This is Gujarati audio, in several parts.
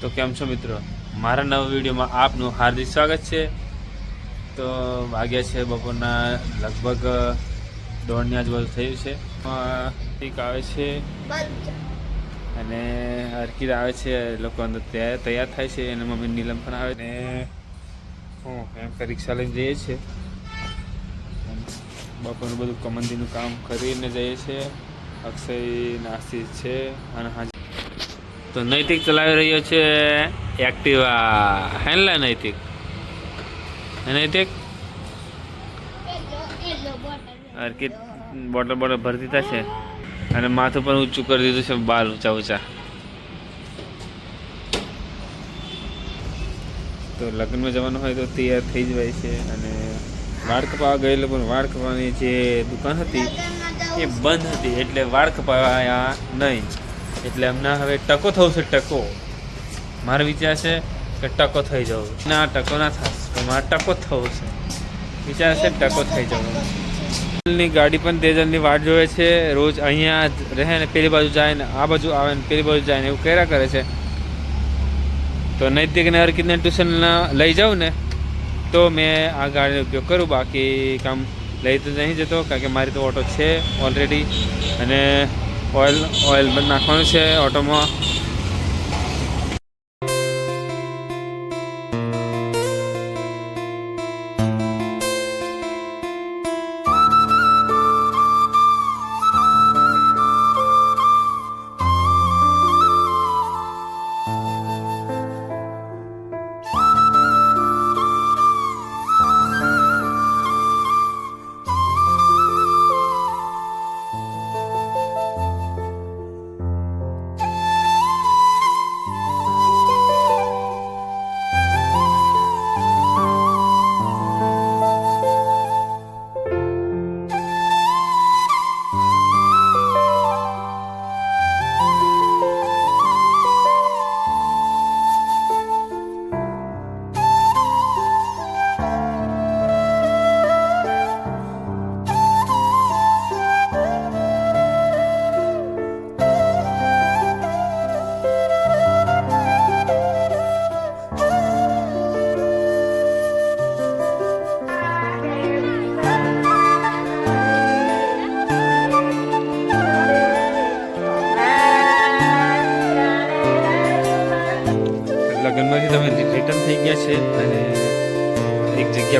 તો કેમ છો મિત્રો? મારા નવા વિડીયોમાં આપનું હાર્દિક સ્વાગત છે. તો વાગ્યા છે બપોરના લગભગ દોઢની આજુબાજુ થયું છે. અમાં આવે છે. અને અર્કિત આવે છે. લોકો અંદર તૈયાર થાય છે. અને મમ્મી નીલમ પણ આવે ને હું એમ રિક્ષા લઈને જઈએ છીએ બપોરનું બધું કમંદીનું કામ કરીને જઈએ છીએ અક્ષય નાસ્તી છે. અને હાજી તો નૈતિક ચલાવી રહ્યો છે એક્ટિવા. હેલા નૈતિક? નૈતિક? અર્કિત બોટલ બોટલ ભરતી થશે. અને માથું પણ ઊંચું કરી દીધું છે બાલ ઊંચા ઊંચા. તો લગ્નમાં જવાનું હોય તો તૈયાર થઈ જવાય છે અને વાળ કપાવા ગયેલો પણ વાળ કપાવાની જે દુકાન હતી, એ બંધ હતી, એટલે વાળ કપાયા નહીં. એટલે એમના હવે ટકો થવું છે, ટકો. મારો વિચાર છે કે ટકો થઈ જવું. ના, ટકો ના થશે પણ મારે ટકો થવું છે. વિચાર છે ટકો થઈ જવું. ની ગાડી પણ તેજલની વાટ જોવે છે, રોજ અહીંયા જ રહે ને પેલી બાજુ જાય ને આ બાજુ આવે ને પેલી બાજુ જાય ને એવું કર્યા કરે છે. તો નૈતિક ને અર્કિતને ટ્યુશન લઈ જાઉં ને, તો મેં આ ગાડીનો ઉપયોગ કરું, બાકી કામ લઈ તો નહીં જતો, કારણ કે મારી તો ઓટો છે ઓલરેડી અને ઓઇલ ઓઇલ નાખવાનું છે ઓટોમાં.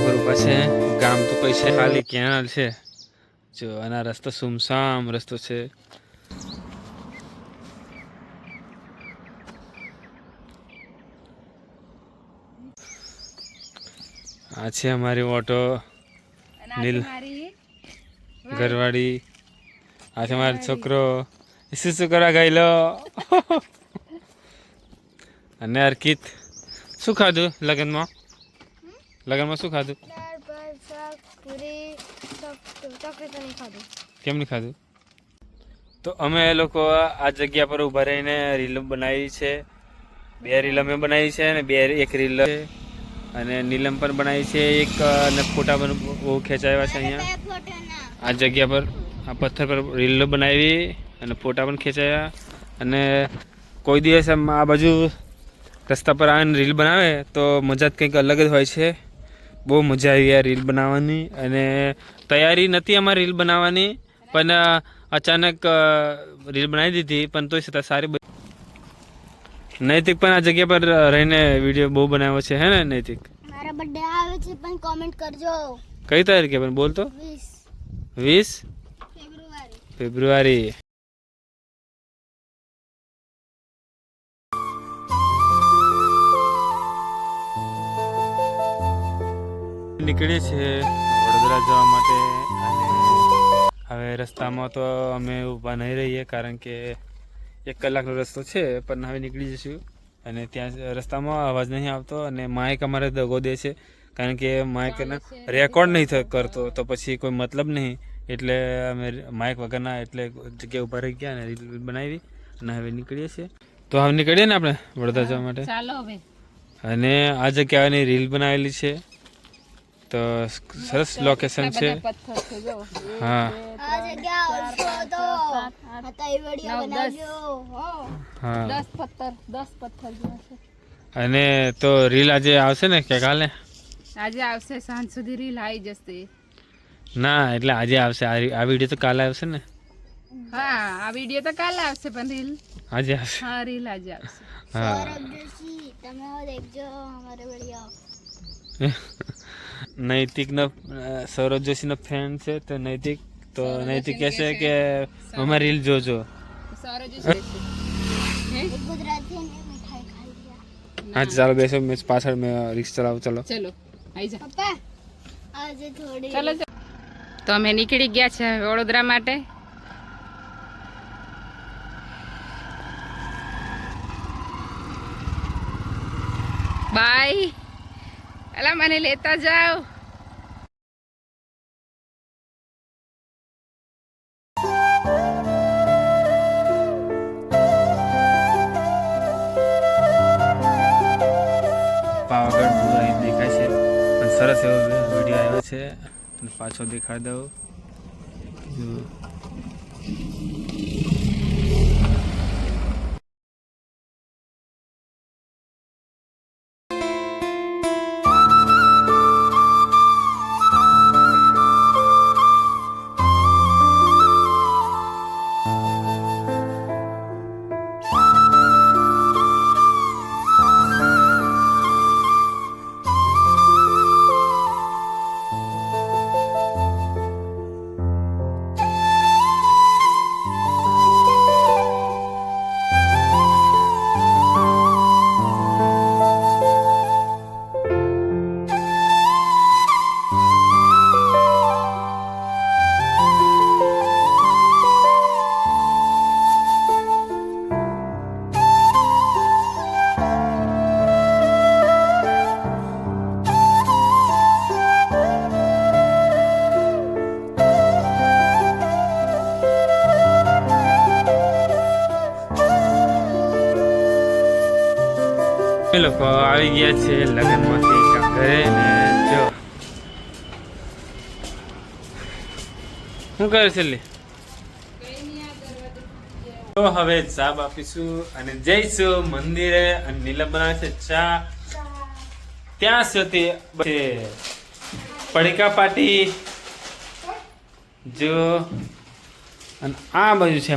એક પાસે છે. ગામ તો કઈ છે ખાલી કેનાલ છે? જો આના રસ્તો સુમસામ રસ્તો છે. આ છે અમારી ઓટો. નીલ ઘરવાળી. આ છે મારો છોકરો. શું શું કરવા ગયેલો? અને અર્કિત શું ખાધું લગ્નમાં? લગ્નમાં શું ખાધું? દાળ ભાત શાક પૂરી ચોકલેટ નહીં ખાધું. કેમ નહીં ખાધું? તો અમે એ લોકો આ જગ્યા પર ઊભા રહીને રીલ બનાવી છે. બે રીલ અમે બનાવી છે અને બે એક રીલ છે. અને નીલમ પણ બનાવી છે. એક અને ફોટા પણ બહુ ખેંચાવ્યા છે અહીંયા. આ જગ્યા પર આ પથ્થર પર રીલ બનાવી અને ફોટા પણ ખેંચાયા. અને કોઈ દિવસ આમ આ બાજુ રસ્તા પર આવીને રીલ બનાવે તો મજા જ કંઈક અલગ જ હોય છે. બહુ મજા આવી આ રીલ બનાવવાની અને તૈયારી નથી અમારી રીલ બનાવવાની પણ અચાનક રીલ બનાવી દીધી પણ તોય છતાં સારી બધી નૈતિક પણ આ જગ્યા પર રહીને વીડિયો બહુ બનાવ્યો છે હે ને નૈતિક? મારા બર્થડે આવે છે પણ કોમેન્ટ કરજો. કઈ તારીખે પણ બોલતો વીસ. વીસ? ફેબ્રુઆરી. ફેબ્રુઆરી. નીકળીએ છીએ વડોદરા જવા માટે અને હવે રસ્તામાં તો અમે ઊભા નહીં રહીએ કારણ કે એક કલાકનો રસ્તો છે પણ હવે નીકળી જઈશું. અને ત્યાં રસ્તામાં અવાજ નહીં આવતો અને માઇક અમારે દગો દે છે કારણ કે માઇક રેકોર્ડ નહીં થ- કરતો તો પછી કોઈ મતલબ નહીં. એટલે અમે માઇક વગરના એટલે જગ્યાએ ઊભા રહી ગયા અને રીલ બનાવી અને હવે નીકળીએ છીએ. તો હવે નીકળીએ ને આપણે વડોદરા જવા માટે? ચાલો હવે. અને આ જગ્યાની રીલ બનાવેલી છે. તો સરસ લોકેશન છે. હા. અને તો રીલ આજે આવશે ને કે કાલે? આજે આવશે સાંજ સુધી રીલ આવી જશે. ના એટલે આજે આવશે. આ વીડિયો તો કાલે આવશે ને? હા આ વીડિયો તો કાલે આવશે પણ રીલ. આજે આવશે. હા રીલ આજે આવશે. હા. તમે દેખજો અમારે વીડિયો નૈતિકનો સૌરભ જોશીનો ફેન છે તો નૈતિક તો નૈતિક કહેશે કે અમારી રીલ જોજો. સૌરજ છે હે? એક ગુજરાતી ને મીઠાઈ ખાઈ ગયા હા ચાલો બેસો મેં પાછળ મેં રિક્ષ ચલાવું ચલો. ચલો આવી જા. પપ્પા આજે થોડી ચલો ચલો. તો અમે નીકળી ગયા છે વડોદરા માટે. બાય. અલા, મને લેતા જાઓ. પાવાગઢ અહીં દેખાય છે. પણ સરસ એવો વીડિયો આવ્યો છે. પાછો દેખાડી દઉં. અમે લોકો આવી ગયા છે લગ્નમાંથી ઘરે ને જો. શું કરે છે તો હવે ચા આપીશું અને જઈશું મંદિરે અને નીલમ બનાવે છે ચા. ત્યાં સુધી પડીકા પાટી. જો. અને આ બાજુ છે